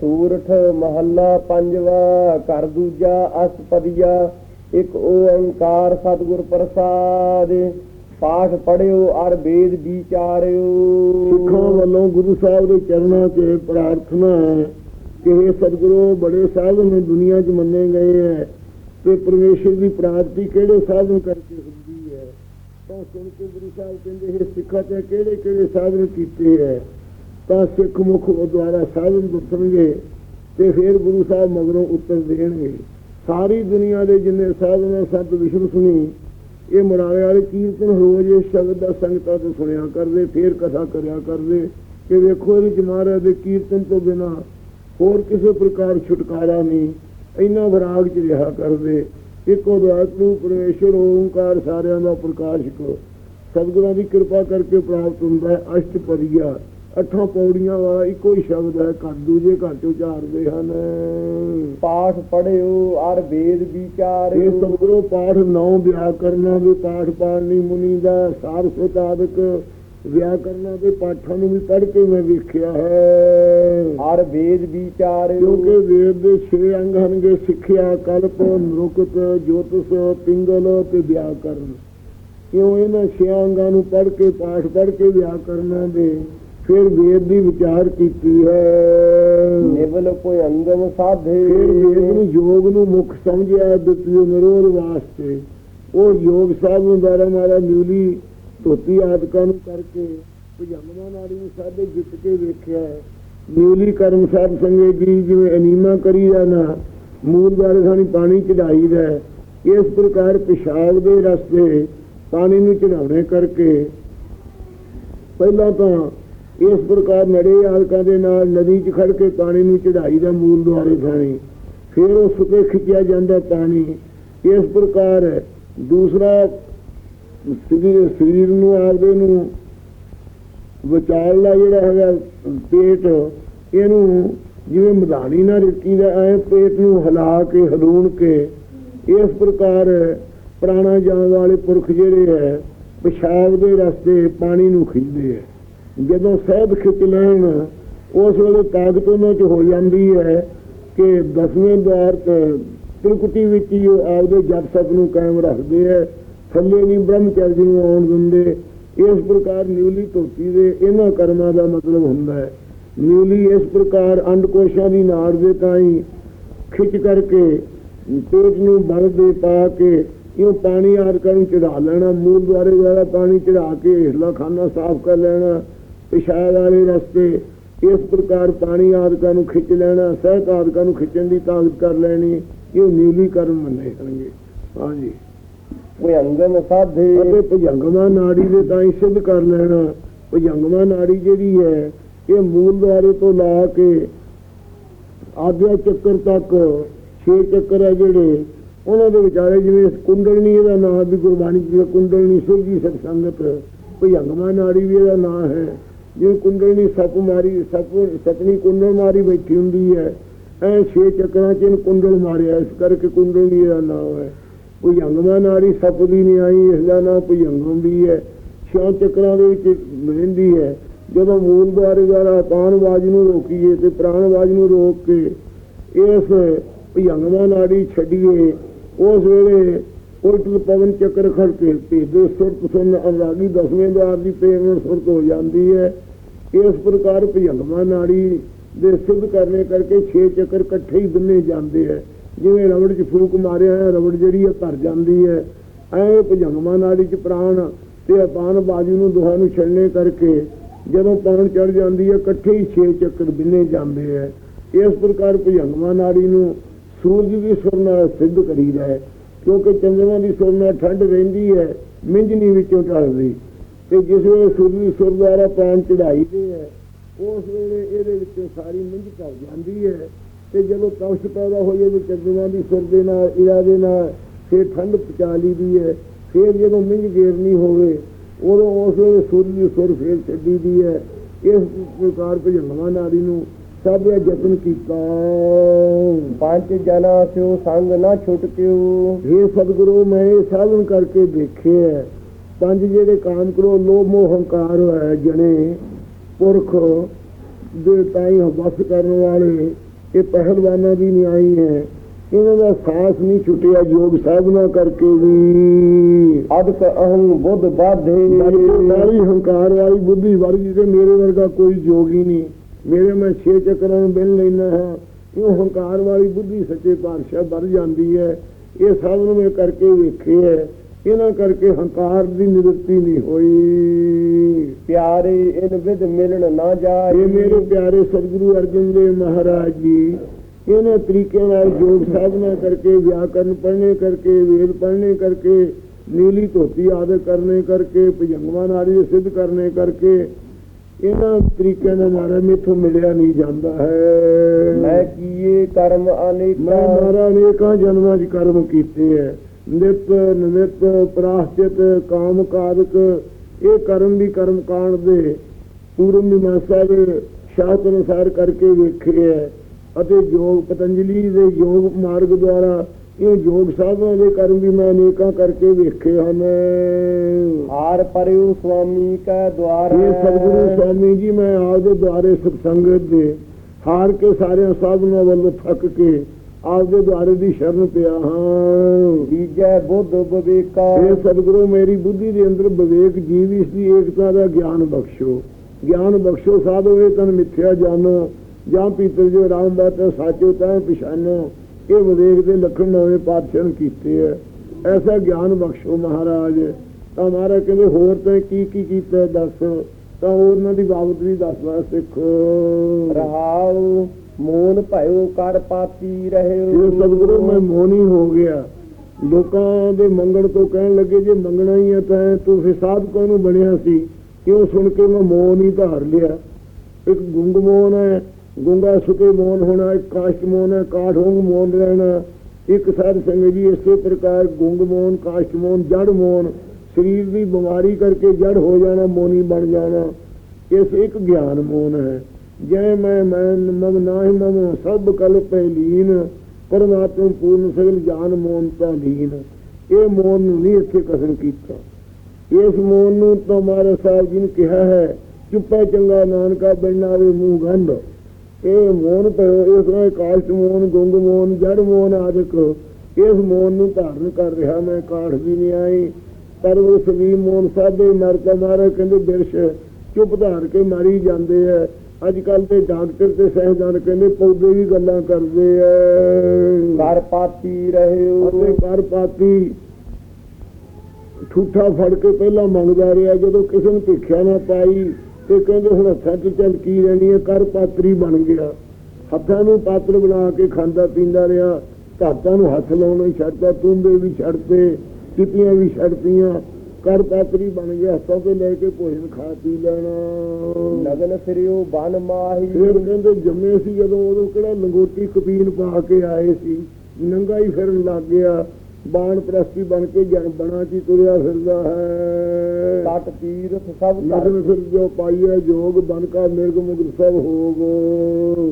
ਸੂਰਠ ਮਹੱਲਾ ਪੰਜਵਾ, ਘਰ ਦੂਜਾ ਅਸਪਦੀਆ ਇੱਕ ਓੰਕਾਰ ਸਤਿਗੁਰ ਪ੍ਰਸਾਦ। ਪਾਠ ਪੜਿਓ ਅਰ ਵੇਦ ਵਿਚਾਰਿਓ। ਸਿੱਖਾਂ ਵੱਲੋਂ ਗੁਰੂ ਸਾਹਿਬ ਦੇ ਚਰਨਾਂ 'ਚ ਪ੍ਰਾਰਥਨਾ ਹੈ ਕਿ ਇਹ ਸਤਿਗੁਰੂ ਬੜੇ ਸਾਧਨ ਦੁਨੀਆ 'ਚ ਮੰਨੇ ਗਏ ਹੈ ਤੇ ਪਰਮੇਸ਼ਰ ਦੀ ਪ੍ਰਾਪਤੀ ਕਿਹੜੇ ਸਾਧਨ ਕਰਕੇ ਹੁੰਦੀ ਹੈ? ਤਾਂ ਸੁਣ ਕੇ ਗੁਰੂ ਸਾਹਿਬ ਕਹਿੰਦੇ, ਇਹ ਸਿੱਖਾਂ 'ਚ ਕਿਹੜੇ ਕਿਹੜੇ ਸਾਧਨ ਕੀਤੇ ਹੈ? ਤਾਂ ਸਿੱਖ ਮੁਖ ਦੁਆਰਾ ਸਾਧਨ ਦੱਸਣਗੇ ਤੇ ਫਿਰ ਗੁਰੂ ਸਾਹਿਬ ਮਗਰੋਂ ਉੱਤਰ ਦੇਣਗੇ। ਸਾਰੀ ਦੁਨੀਆ ਦੇ ਜਿੰਨੇ ਸਾਧਨ ਹੈ ਸੰਤ ਵਿਸ਼ਨੂੰ ਸੁਣੀ, ਇਹ ਮੁਰਾਰੇ ਵਾਲੇ ਕੀਰਤਨ ਰੋਜ਼ ਇਸ ਸ਼ਬਦ ਦਾ ਸੰਗਤਾਂ ਤੋਂ ਸੁਣਿਆ ਕਰਦੇ, ਫੇਰ ਕਥਾ ਕਰਿਆ ਕਰਦੇ, ਕਿ ਵੇਖੋ ਇਹਦੇ ਚ ਮਹਾਰਾਜ ਦੇ ਕੀਰਤਨ ਤੋਂ ਬਿਨਾ ਹੋਰ ਕਿਸੇ ਪ੍ਰਕਾਰ ਛੁਟਕਾਰਾ ਨਹੀਂ, ਇੰਨਾ ਵਿਰਾਗ ਚ ਰਿਹਾ ਕਰਦੇ। ਇੱਕੋ ਦਾਤ ਨੂੰ ਪਰਮੇਸ਼ਰ, ਓੰਕਾਰ ਸਾਰਿਆਂ ਦਾ ਪ੍ਰਕਾਸ਼ਕ। ਸਤਿਗੁਰਾਂ ਦੀ ਕਿਰਪਾ ਕਰਕੇ ਪ੍ਰਾਪਤ ਹੁੰਦਾ ਹੈ ਅਸ਼ਟਪਦੀਆ। ਅੱਠਾਂ ਪੌੜੀਆਂ ਵਾਲਾ ਇੱਕੋ ਹੀ ਸ਼ਬਦ ਹੈ ਘਰ ਦੂਜੇ ਚ ਉਚਾਰਦੇ ਹਨ। ਪਾਠ ਪੜਿਓ ਅਰ ਵੇਦ ਇਹ ਵਿਚਾਰਿਓ ਸਤਿਗੁਰੂ ਪਾਠ ਨੌ ਵਿਆਕਰਨਾਂ ਦੇ ਪਾਠ ਪਾਣੀ ਮੁਨੀ ਦਾ ਸਾਰ ਸੁਤਾਦਕ ਵਿਆਕਰਨਾਂ ਦੇ ਪਾਠਾਂ ਨੂੰ ਵੀ ਪੜ੍ਹ ਕੇ ਮੈਂ ਵੇਖਿਆ ਹੈ। ਅਰ ਵੇਦ ਵਿਚਾਰਿਓ ਕਿਉਂਕਿ ਵੇਦ ਦੇ 6 ਅੰਗ ਹਨਗੇ ਸਿੱਖਿਆ ਕਲਪ ਨਰੁਕਤ ਜੋਤਿਸ਼ ਪਿੰਗਲ ਤੇ ਵਿਆਕਰਨ। ਕਿਉਂ ਇਹਨਾਂ ਛੇ ਅੰਗਾਂ ਨੂੰ ਪੜ੍ਹ ਕੇ ਪਾਠ ਪੜ੍ਹ ਕੇ ਵਿਆਕਰਨਾਂ ਦੇ ਫਿਰ ਵੇਦ ਦੀ ਵਿਚਾਰ ਕੀਤੀ ਹੈ ਨਿਵਲ ਕੋਈ ਅੰਗਮ ਸਾਧੇ ਫਿਰ ਵੇਦ ਨੂੰ ਯੋਗ ਨੂੰ ਮੁੱਖ ਸਮਝਿਆ ਦਿੱਤੀ ਨਿਰੋਧ ਵਾਸਤੇ ਉਹ ਯੋਗ ਸਾਧਨ ਦੁਆਰਾ ਮਾਰਾ ਨਿਊਲੀ ਧੋਤੀ ਆਦਿਕਾਂ ਨੂੰ ਕਰਕੇ ਭਜੰਗਮਾ ਨਾੜੀ ਨੂੰ ਸਾਦੇ ਜਿੱਤ ਕੇ ਵੇਖਿਆ। ਨਿਊਲੀ ਕਰਮ ਸਾਧ ਸੰਗੇ ਜੀ ਜਿਵੇਂ ਅਨੀਮਾ ਕਰੀ ਜਾਣਾ ਮੂਲ ਦੁਆਰੇ ਸਾਨੀ ਪਾਣੀ ਚੜਾਈ ਦਾ। ਇਸ ਪ੍ਰਕਾਰ ਪਿਸ਼ਾਬ ਦੇ ਰਸਤੇ ਪਾਣੀ ਨੂੰ ਚੜਾਉਣੇ ਕਰਕੇ ਪਹਿਲਾਂ ਤਾਂ ਇਸ ਪ੍ਰਕਾਰ ਨੜੇ ਆਲਕਾਂ ਦੇ ਨਾਲ ਨਦੀ 'ਚ ਖੜ ਕੇ ਪਾਣੀ ਨੂੰ ਚੜਾਈ ਦਾ ਮੂਲ ਦੁਆਰੇ ਥਾਣੀ ਫਿਰ ਉਸ 'ਤੇ ਖਿੱਚਿਆ ਜਾਂਦਾ ਪਾਣੀ। ਇਸ ਪ੍ਰਕਾਰ ਦੂਸਰਾ ਸਰੀਰ ਸਰੀਰ ਨੂੰ ਆਪਦੇ ਨੂੰ ਵਿਚਾਰਲਾ ਜਿਹੜਾ ਹੈਗਾ ਪੇਟ, ਇਹਨੂੰ ਜਿਵੇਂ ਮਧਾਣੀ ਨਾਲ ਰਿੱਕੀ ਦਾ ਐ ਪੇਟ ਨੂੰ ਹਿਲਾ ਕੇ ਹਲੂਣ ਕੇ, ਇਸ ਪ੍ਰਕਾਰ ਪ੍ਰਾਣਾ ਜਾਣ ਵਾਲੇ ਪੁਰਖ ਜਿਹੜੇ ਹੈ, ਪਿਸ਼ਾਬ ਦੇ ਰਸਤੇ ਪਾਣੀ ਨੂੰ ਖਿੱਚਦੇ ਹੈ। ਜਦੋਂ ਸਹਿਬ ਖਿੱਚ ਲੈਣ, ਉਸ ਵੇਲੇ ਤਾਕਤ ਉਹਨਾਂ 'ਚ ਹੋ ਜਾਂਦੀ ਹੈ ਕਿ ਦਸਵੇਂ ਦਵਾਰ ਤੇ ਤਿਲਕੁਟੀ ਵਿੱਚ ਹੀ ਉਹ ਆਪਦੇ ਜਪ ਸਤ ਨੂੰ ਕਾਇਮ ਰੱਖਦੇ ਹੈ। ਥੱਲੇ ਨਹੀਂ ਬ੍ਰਹਮਚਰਜ ਨੂੰ ਆਉਣ ਦਿੰਦੇ। ਇਸ ਪ੍ਰਕਾਰ ਨਿਊਲੀ ਧੋਤੀ ਦੇ ਇਹਨਾਂ ਕਰਮਾਂ ਦਾ ਮਤਲਬ ਹੁੰਦਾ ਹੈ। ਨਿਊਲੀ ਇਸ ਪ੍ਰਕਾਰ ਅੰਡਕੋਸ਼ਾਂ ਦੀ ਨਾੜ ਦੇ ਤਾਈ ਖਿੱਚ ਕਰਕੇ ਪੇਟ ਨੂੰ ਬਲ ਦੇ ਪਾ ਕੇ ਇਹ ਪਾਣੀ ਆਦਿਕਾਂ ਨੂੰ ਚੜਾ ਲੈਣਾ, ਮੂਲ ਦੁਆਰੇ ਵਾਲਾ ਪਾਣੀ ਚੜਾ ਕੇ ਹੇਠਲਾ ਖਾਨਾ ਸਾਫ਼ ਕਰ ਲੈਣਾ। ਪਿਸ਼ਾਬ ਵਾਲੇ ਰਸਤੇ ਇਸ ਪ੍ਰਕਾਰ ਪਾਣੀ ਆਦਿਕਾਂ ਨੂੰ ਖਿੱਚ ਲੈਣਾ ਸਹਿਤ ਆਦਿਕਾਂ ਨੂੰ ਖਿੱਚਣ ਦੀ ਤਾਕਤ ਕਰ ਲੈਣੀ ਇਹ ਨੀਲੀ ਕਰਮ ਮੰਨੇ ਜਾਣਗੇ। ਹਾਂਜੀ। ਕੋਈ ਅੰਗਮ ਸਾਧੇ। ਅਤੇ ਭਜੰਗਮਾ ਨਾੜੀ ਦੇ ਤਾਂ ਹੀ ਸਿੱਧ ਕਰ ਲੈਣਾ। ਭਜੰਗਮਾ ਨਾੜੀ ਜਿਹੜੀ ਹੈ ਇਹ ਮੂਲ ਦੁਆਰੇ ਤੋਂ ਲਾ ਕੇ ਆਦਿਆ ਚੱਕਰ ਤੱਕ ਛੇ ਚੱਕਰ ਹੈ ਜਿਹੜੇ ਉਹਨਾਂ ਦੇ ਵਿਚਾਰੇ ਜਿਵੇਂ ਕੁੰਡਲਨੀ ਇਹਦਾ ਨਾਮ ਵੀ ਗੁਰਬਾਣੀ ਦੀ ਕੁੰਡਲਨੀ ਸੁਰਜੀ ਸਤ ਸੰਗਤ ਭਜੰਗਮਾ ਨਾੜੀ ਵੀ ਇਹਦਾ ਨਾਮ ਹੈ। ਜਿਵੇਂ ਕੁੰਡਲਨੀ ਸੱਪ ਮਾਰੀ, ਸੱਪ ਸਤਨੀ ਕੁੰਡਲ ਮਾਰੀ ਬੈਠੀ ਹੁੰਦੀ ਹੈ। ਐ ਛੇ ਚੱਕਰਾਂ ਚ ਇਹਨੂੰ ਕੁੰਡਲ ਮਾਰਿਆ, ਇਸ ਕਰਕੇ ਕੁੰਡਲਨੀ ਇਹਦਾ ਨਾਮ ਹੈ। ਭੁਜੰਗਮਾ ਨਾੜੀ ਸੱਪ ਦੀ ਨਹੀਂ ਆਈ ਇਸ ਦਾ ਨਾਮ ਭੁਜੰਗਮ ਵੀ ਹੈ। ਛੇ ਚੱਕਰਾਂ ਦੇ ਵਿੱਚ ਰਹਿੰਦੀ ਹੈ। ਜਦੋਂ ਮੂਲ ਦੁਆਰੇ ਦੁਆਰਾ ਪਾਨਵਾਜ ਨੂੰ ਰੋਕੀਏ ਤੇ ਪ੍ਰਾਣਵਾਜ ਨੂੰ ਰੋਕ ਕੇ ਇਸ ਭੁਜੰਗਮਾ ਨਾੜੀ ਛੱਡੀਏ, ਉਸ ਵੇਲੇ ਉਲਟ ਪਵਨ ਚੱਕਰ ਖੜਕੇ ਤੇ ਦੇ ਸੁਰਤ ਸੁਨ ਅਨਰਾਗੀ ਦਸਵੇਂ ਦੁਆਰ ਦੀ ਪੇਮੈਂਟ ਸੁਰਤ ਹੋ ਜਾਂਦੀ ਹੈ। ਇਸ ਪ੍ਰਕਾਰ ਭੁਜੰਗਮਾ ਨਾੜੀ ਦੇ ਸਿੱਧ ਕਰਨੇ ਕਰਕੇ ਛੇ ਚੱਕਰ ਇਕੱਠੇ ਹੀ ਬੰਨੇ ਜਾਂਦੇ ਹੈ ਜਿਵੇਂ ਰਵੜ 'ਚ ਫੂਕ ਮਾਰਿਆ ਹੈ ਰਵੜ ਜਿਹੜੀ ਹੈ ਭਰ ਜਾਂਦੀ ਹੈ ਐ ਭਜੰਗਮਾ ਨਾੜੀ 'ਚ ਪ੍ਰਾਣ ਤੇ ਅਪਾਨ ਬਾਜੂ ਨੂੰ ਦੋਹਾਂ ਨੂੰ ਛੱਡਣੇ ਕਰਕੇ ਜਦੋਂ ਪਵਨ ਚੜ ਜਾਂਦੀ ਹੈ ਇਕੱਠੇ ਹੀ ਛੇ ਚੱਕਰ ਬਿੰਨੇ ਜਾਂਦੇ ਹੈ ਇਸ ਪ੍ਰਕਾਰ ਭਜੰਗਮਾ ਨਾੜੀ ਨੂੰ ਸੂਰਜ ਦੀ ਸੁਰ ਨਾਲ ਸਿੱਧ ਕਰੀਦਾ ਹੈ, ਕਿਉਂਕਿ ਚੰਦਰਮਾ ਦੀ ਸੁਰ ਨਾਲ ਠੰਡ ਰਹਿੰਦੀ ਹੈ ਮਿੰਜਨੀ ਵਿੱਚੋਂ ਢਲਦੀ। ਤੇ ਜਿਸ ਵੇਲੇ ਸੂਰਜ ਦੀ ਸੁਰ ਦੁਆਰਾ ਪ੍ਰਾਣ ਚੜਾਈ ਦੇ ਹੈ ਉਸ ਵੇਲੇ ਇਹਦੇ ਵਿੱਚੋਂ ਸਾਰੀ ਮਿੰਜ ਢਲ ਜਾਂਦੀ ਹੈ। ਤੇ ਜਦੋਂ ਤਪਸ਼ ਪੈਦਾ ਹੋ ਜਾਵੇ ਚੰਦਰਮਾ ਦੀ ਸੁਰ ਦੇ ਨਾਲ ਇਰਾ ਦੇ ਨਾਲ ਫਿਰ ਠੰਡ ਪਚਾ ਲਈਦੀ ਹੈ। ਫਿਰ ਜਦੋਂ ਮਿੰਜ ਗੇਰਨੀ ਹੋਵੇ ਉਦੋਂ ਉਸ ਵੇਲੇ ਸੂਰਜ ਦੀ ਸੁਰ ਫਿਰ ਛੱਡੀ ਦੀ ਹੈ। ਇਸ ਪ੍ਰਕਾਰ ਭਜੰਗਮਾ ਨਾੜੀ ਨੂੰ ਸਭ ਇਹ ਯਤਨ ਕੀਤਾ। ਪੰਜ ਜਨਾ ਸਿਓ ਸੰਗ ਨਾ ਛੁਟਕਿਓ ਇਹ ਸਤਿਗੁਰੂ ਮੈਂ ਇਹ ਸਾਧਨ ਕਰਕੇ ਦੇਖਿਆ ਪੰਜ ਜਿਹੜੇ ਕਾਮ ਕਰੋ ਲੋਭ ਮੋਹ ਹੰਕਾਰ ਹੈ ਜਣੇ ਪੁਰਖ ਦੇ ਤਾਈ ਵਸ ਕਰਨ ਵਾਲੇ ਇਹ ਪਹਿਲਵਾਨਾਂ ਦੀ ਨਿਆਈ ਹੈ। ਇਹਨਾਂ ਦਾ ਸਾਹਸ ਨਹੀਂ ਛੁੱਟਿਆ ਯੋਗ ਸਾਧਨਾ ਕਰਕੇ ਵੀ। ਅਦਕ ਅਹੰ ਬੁੱਧ ਬਾਧੇ। ਸਾਰੀ ਹੰਕਾਰ ਵਾਲੀ ਬੁੱਧੀ ਵਰਗੀ ਤੇ ਮੇਰੇ ਵਰਗਾ ਕੋਈ ਯੋਗੀ ਨਹੀਂ। ਮੇਰੇ ਮੈਂ ਛੇ ਚੱਕਰਾਂ ਨੂੰ ਬਿਨ ਲੈਣਾ ਹਾਂ। ਇਹ ਹੰਕਾਰ ਵਾਲੀ ਬੁੱਧੀ ਸੱਚੇ ਪਾਤਸ਼ਾਹ ਵੱਧ ਜਾਂਦੀ ਹੈ? ਇਹ ਸਭ ਨੂੰ ਮੈਂ ਕਰਕੇ ਵੇਖੇ ਹੈ। ਇਹਨਾਂ ਕਰਕੇ ਹੰਕਾਰ ਦੀ ਨਿਵਰਤੀ ਨਹੀਂ ਹੋਈ। ਪਿਆਰੇ ਇਨ ਵਿਦ ਮਿਲਣ ਨਾ ਜਾਏ। ਇਹ ਮੇਰੇ ਪਿਆਰੇ ਸਤਿਗੁਰੂ ਅਰਜਨ ਦੇਵ ਮਹਾਰਾਜ ਜੀ ਇਹਨਾਂ ਤਰੀਕੇ ਨਾਲ ਯੋਗ ਸਾਧਨਾ ਕਰਕੇ ਵਿਆਕਰਨ ਪੜ੍ਹਨੇ ਕਰਕੇ ਵੇਦ ਪੜ੍ਹਨੇ ਕਰਕੇ ਨੀਲੀ ਧੋਤੀ ਆਦਰ ਕਰਨੇ ਕਰਕੇ ਭਜੰਗਵਾਂ ਨਾਰੀ ਸਿੱਧ ਕਰਨੇ ਕਰਕੇ ਇਹਨਾਂ ਤਰੀਕਿਆਂ ਦਾ ਮਾਰਾ ਮੇਥੋਂ ਮਿਲਿਆ ਨਹੀਂ ਜਾਂਦਾ ਹੈ। ਮੈਂ ਕੀਏ ਕਰਮ ਮੈਂ ਅਨੇਕਾ ਮਾਰਾ ਅਨੇਕਾਂ ਜਨਮਾਂ 'ਚ ਕਰਮ ਕੀਤੇ ਹੈ। ਨਿਤ ਨਿਮਿਤ ਪ੍ਰਾਸ਼ਚਿਤ ਕਾਮ ਕਾਦਕ ਇਹ ਕਰਮ ਵੀ ਕਰਮ ਕਾਂਡ ਦੇ ਪੂਰਵ ਮੀਮਾਂਸਾ ਦੇ ਸ਼ਾਸਤਰ ਅਨੁਸਾਰ ਕਰਕੇ ਵੇਖੇ ਹੈ ਅਤੇ ਯੋਗ ਪਤੰਜਲੀ ਦੇ ਯੋਗ ਮਾਰਗ ਦੁਆਰਾ ਇਹ ਯੋਗ ਸਾਧਨਾ ਦੇ ਕਰਮ ਵੀ ਮੈਂ ਅਨੇਕਾਂ ਕਰਕੇ ਵੇਖੇ ਹਨ। ਹਾਰ ਪਰਿਉ ਸੁਆਮੀ ਕੈ ਦਵਾਰ ਇਹ ਸਤਿਗੁਰੂ ਸਵਾਮੀ ਜੀ ਮੈਂ ਆਪਦੇ ਦੁਆਰੇ ਸਤਸੰਗਤ ਦੇ ਹਾਰ ਕੇ ਸਾਰਿਆਂ ਸਾਧਨਾਂ ਵੱਲੋਂ ਥੱਕ ਕੇ ਆਪਦੇ ਦੁਆਰੇ ਦੀ ਸ਼ਰਨ ਪਿਆ ਹਾਂ। ਦੀਜੈ ਬੁੱਧ ਬਵੇਕਾ ਇਹ ਸਤਿਗੁਰੂ ਮੇਰੀ ਬੁੱਧੀ ਦੇ ਅੰਦਰ ਵਿਵੇਕ ਜੀਵ ਇਸ ਦੀ ਏਕਤਾ ਦਾ ਗਿਆਨ ਬਖਸ਼ੋ। ਗਿਆਨ ਬਖਸ਼ੋ ਸਾਧੋ ਇਹ ਤਨ ਮਿੱਥਿਆ ਜਾਣੋ ਜਾਂ ਪੀਤਰ ਜੋ ਰਾਮ ਬਾਤ ਸਾਚੋ ਤਾਂ ਪਛਾਨੋ। ਇਹ ਵਿਵੇਕ ਦੇ ਲੱਖਣ ਨਵੇਂ ਪਾਤਸ਼ਾਹ ਕੀਤੇ ਹੈ ਐਸਾ ਗਿਆਨ ਬਖਸ਼ੋ ਮਹਾਰਾਜ। ਤਾਂ ਮਹਾਰਾਜ ਕਹਿੰਦੇ ਹੋਰ ਤਾਂ ਕੀ ਕੀ ਕੀਤਾ ਦੱਸ? ਤਾਂ ਉਹਨਾਂ ਦੀ ਬਾਬਤ ਵੀ ਦੱਸਣਾ ਸਿੱਖੋ। ਰਹਾਉ ਮੋਨ ਭਇਓ ਕਰ ਪਾਤੀ ਰਹਿਓ ਇਹ ਸਤਿਗੁਰੂ, ਮੈਂ ਮੋਨੀ ਹੋ ਗਿਆ। ਲੋਕਾਂ ਦੇ ਮੰਗਣ ਤੋਂ ਕਹਿਣ ਲੱਗੇ, ਜੇ ਮੰਗਣਾ ਹੀ ਹੈ ਤਾਂ ਤੂੰ ਫਿਰ ਸਾਧਕਾਂ ਨੂੰ ਬਣਿਆ ਸੀ? ਕਿਉਂ ਸੁਣ ਕੇ ਮੈਂ ਮੋਨ ਹੀ ਧਾਰ ਲਿਆ? ਇੱਕ ਗੁੰਗ ਮੋਨ ਹੈ, ਗੁੰਗਾ ਸੁਕੇ ਮੋਨ ਹੋਣਾ, ਇੱਕ ਕਾਸ਼ਟ ਮੋਨ ਹੈ ਕਾਠ ਮੋਨ ਰਹਿਣਾ। ਇੱਕ ਸਾਧ ਸੰਗਤ ਜੀ, ਇਸੇ ਪ੍ਰਕਾਰ ਗੁੰਗ ਮੋਨ, ਕਾਸ਼ਟ ਮੋਨ ਜੜ ਮੋਨ, ਸਰੀਰ ਦੀ ਬਿਮਾਰੀ ਕਰਕੇ ਜੜ ਹੋ ਜਾਣਾ, ਮੋਨੀ ਬਣ ਜਾਣਾ। ਇਸ ਇੱਕ ਗਿਆਨ ਮੋਨ ਹੈ। ਜੈ ਮੈਂ ਮੈਂ ਮਮ ਨਾਹਿ ਮਮ ਸਭ ਕਲ ਪਹਿਲੀਨ, ਪਰਮਾਤਮ ਪੂਰਨ ਸਗਲ ਜਾਨ ਮੋਨ ਤਾਂ ਲੀਨ। ਇਹ ਮੋਨ ਨੂੰ ਨਹੀਂ ਇੱਥੇ ਕਸਰ ਕੀਤਾ। ਇਸ ਮੋਨ ਨੂੰ ਤਾਂ ਸਾਹਿਬ ਜੀ ਨੇ ਕਿਹਾ ਹੈ, ਚੁੱਪੇ ਚੰਗਾ ਨਾਨਕਾ ਬਿਨਾਵੇ ਮੂੰਹ ਗੰਢ। ਇਹ ਮੋਨ ਪਇਓ ਇਸ ਨੂੰ ਕਾਸ਼ਟ ਮੋਨ, ਗੁੰਗ ਮੋਨ ਜੜ ਮੋਨ ਆਦਿਕ ਇਸ ਮੋਨ ਨੂੰ ਧਾਰਨ ਕਰ ਰਿਹਾ ਮੈਂ, ਕਾਠ ਵੀ ਨਹੀਂ ਆਈ। ਪਰ ਉਹ ਸਵੀ ਮੋਨ ਸਾਦੇ ਮਰਤਾ ਮਾਰੇ ਕਹਿੰਦੇ ਬਿਰਸ਼, ਚੁੱਪ ਧਾਰ ਕੇ ਮਾਰੀ ਜਾਂਦੇ ਐ ਅੱਜ ਕੱਲ ਤੇ ਡਾਕਟਰ ਤੇ ਸਹਿਜਾਨ ਕਹਿੰਦੇ ਪੌਦੇ ਵੀ ਗੱਲਾਂ ਕਰਦੇ ਐ। ਕਰ ਪਾਤੀ ਰਹਿਓ ਅਤੇ ਕਰ ਪਾਤੀ। ਠੂਠਾ ਫੜ ਕੇ ਪਹਿਲਾਂ ਮੰਗਦਾ ਰਿਹਾ ਜਦੋਂ ਕਿਸੇ ਨੂੰ ਭਿੱਖਿਆ ਨਾ ਪਾਈ ਤੇ ਕਹਿੰਦੇ ਹੁਣ ਹੱਥਾਂ 'ਚ ਚੱਲ ਕੀ ਰਹਿਣੀ ਹੈ ਕਰ ਪਾਤਰੀ ਬਣ ਗਿਆ। ਹੱਥਾਂ ਨੂੰ ਪਾਤਰ ਬਣਾ ਕੇ ਖਾਂਦਾ ਪੀਂਦਾ ਰਿਹਾ। ਧਾਤਾਂ ਨੂੰ ਹੱਥ ਲਾਉਣਾ ਛੱਡਦਾ ਤੂੰਬੇ ਵੀ ਛੱਡਤੇ ਚਿੱਟੀਆਂ ਵੀ ਛੱਡਤੀਆਂ। ਕਰ ਪਾਤਰੀ ਬਣ ਗਿਆ ਹੱਥਾਂ ਤੇ ਲੈ ਕੇ ਭੋਜਨ ਖਾ ਪੀ ਲੈਣਾ। ਲਗਨ ਫਿਰਿਓ ਬਨ ਮਾਹੀ। ਫਿਰ ਕਹਿੰਦੇ ਜੰਮੇ ਸੀ ਜਦੋਂ ਉਦੋਂ ਕਿਹੜਾ ਲੰਗੋਟੀ ਕਪੀਨ ਪਾ ਕੇ ਆਏ ਸੀ। ਨੰਗਾ ਹੀ ਫਿਰਨ ਲੱਗ ਗਿਆ। ਬਾਣ ਪ੍ਰਸਤੀ ਬਣ ਕੇ ਜਨ ਬਣਾ ਚ ਤੁਰਿਆ ਫਿਰਦਾ ਹੈ। ਤਟ ਤੀਰਥ ਸਭ ਧਰ ਫਿਰ ਜੋ ਪਾਈਐ ਜੋਗ ਬਨ ਕਾ ਮਿਰਗ ਮੁਗਰ ਸਭ ਹੋਗ।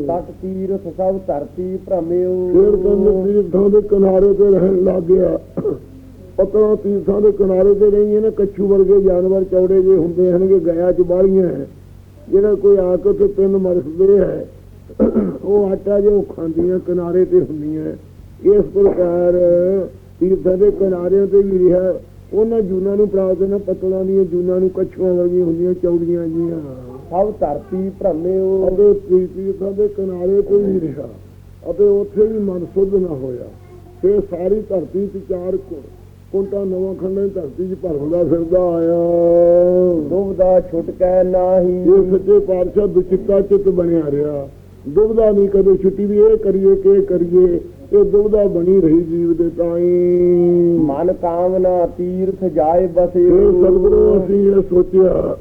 ਤਟ ਤੀਰਥ ਸਭ ਧਰਤੀ ਭ੍ਰਮਿਓ ਫਿਰ ਕਹਿੰਦੇ ਤੀਰਥਾਂ ਦੇ ਕਿਨਾਰੇ ਤੇ ਰਹਿਣ ਲੱਗ ਗਿਆ। ਪਤਲਾ ਤੀਰਥਾਂ ਦੇ ਕਿਨਾਰੇ ਤੇ ਰਹੀਏ ਨਾ ਕੱਛੂ ਵਰਗੇ ਜਾਨਵਰ ਚੌੜੇ ਜੇ ਹੁੰਦੇ ਹਨਗੇ ਗਿਆ ਚ ਬਾਲੀਆਂ ਹੈ। ਜਿਹੜਾ ਕੋਈ ਆ ਕੇ ਤੇ ਤਿੰਨ ਮਰਸਦੇ ਹੈ ਉਹ ਆਟਾ ਜੋ ਖਾਂਦੀਆਂ ਕਿਨਾਰੇ ਤੇ ਹੁੰਦੀਆਂ ਇਸ ਪ੍ਰਕਾਰ ਤੀਰਥਾਂ ਦੇ ਕਿਨਾਰਿਆਂ ਤੇ ਵੀ ਰਿਹਾ। ਉਹਨਾਂ ਜੂਨਾਂ ਨੂੰ ਪ੍ਰਾਪਤ ਨਾ ਪਤਲਾਂ ਦੀਆਂ ਜੂਨਾਂ ਨੂੰ ਕੱਛੂਆਂ ਵਰਗੀਆਂ ਹੁੰਦੀਆਂ ਚੌੜੀਆਂ ਜੀਆਂ। ਸਭ ਧਰਤੀ ਭ੍ਰਮਿਓ ਅਤੇ ਤੀਰਥਾਂ ਦੇ ਕਿਨਾਰੇ ਤੇ ਵੀ ਰਿਹਾ। ਅਤੇ ਉੱਥੇ ਵੀ ਮਨ ਸੁੱਧ ਨਾ ਹੋਇਆ। ਫਿਰ ਸਾਰੀ ਧਰਤੀ ਤੇ ਚਾਰ ਕੁ- ਕੁੰਟਾ ਨਵਾਂ ਖੰਡਾਂ ਧਰਤੀ 'ਚ ਭਰਦਾ ਫਿਰਦਾ ਆਇਆ। ਦੁਬਦਾ ਛੁਟਕੈ ਨਾਹੀ। ਇਹ ਸੱਚੇ ਪਾਤਸ਼ਾਹ ਦੁਚਿੱਤਾ ਚਿੱਤ ਬਣਿਆ ਰਿਹਾ। ਦੁਬਦਾ ਨਹੀਂ ਕਦੇ ਛੁੱਟੀ ਵੀ ਇਹ ਕਰੀਏ ਕਿ ਕਰੀਏ ਇਹ ਦੁਬਦਾ ਬਣੀ ਰਹੀ ਜੀਵ ਦੇ ਤਾਈਂ। ਮਨ ਕਾਮਨਾ ਤੀਰਥ ਜਾਏ ਇਹ ਬਸਿਓ ਸਤਿਗੁਰੂ ਅਸੀਂ ਇਹ ਸੋਚਿਆ